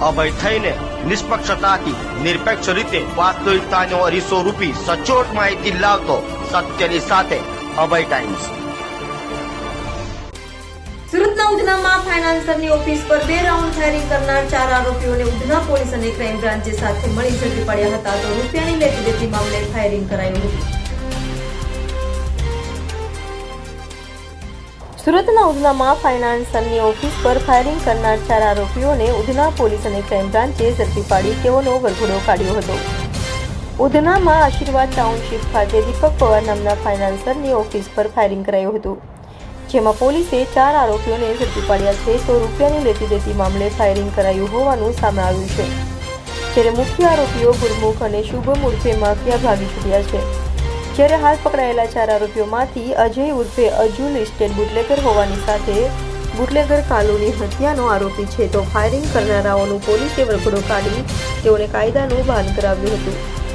અભય થઈને નિષ્પક્ષતાથી, નિરપેક્ષ રીતે વાસ્તવિકતાનો અરીસો રૂપી સચોટ માહિતી લાવતો સત્યની સાથે અભય ટાઈમ્સ સુરતના ઉધનામાં ફાઇનાન્સરની ઓફિસ પર બે રાઉન્ડ ફાયરિંગ કરનાર ચાર આરોપીઓને ઉધના પોલીસ અને ક્રાઇમ બ્રાન્ચે સાથે મળી ઝડપી પડ્યા હતા તો રૂપિયાની લેતી દેતી મામલે ફાયરિંગ કરાયું હતું. સુરતના ઉધનામાં ફાઇનાન્સરની ઓફિસ પર ફાયરિંગ કરનાર ચાર આરોપીઓને ઉધના પોલીસ અને ક્રાઇમ બ્રાન્ચે ઝડપી પાડી તેઓનો વરઘોડો કાઢ્યો હતો. ઉધનામાં આશીર્વાદ ટાઉનશીપ ખાતે દીપક પવાર નામના ફાઇનાન્સરની ઓફિસ પર ફાયરિંગ કરાયું હતું. જેમાં પોલીસે ચાર આરોપીઓને ઝડપી પાડ્યા છે તો રૂપિયાની લેતી દેતી મામલે ફાયરિંગ કરાયું હોવાનું સામે આવ્યું છે. જ્યારે મુખ્ય આરોપીઓ ગુરમુખ અને શુભમ ઉર્ફે માફિયા ભાગી છૂટ્યા છે. જ્યારે હાલ પકડાયેલા ચાર આરોપીઓમાંથી અજય ઉર્ફે અજુલ ઇસ્ટેટ બુટલેગર હોવાની સાથે બુટલેગર કાલુની હત્યાનો આરોપી છે. તો ફાયરિંગ કરનારાઓનું પોલીસે વરઘોડો કાઢી તેઓને કાયદાનું ભાન કરાવ્યું હતું.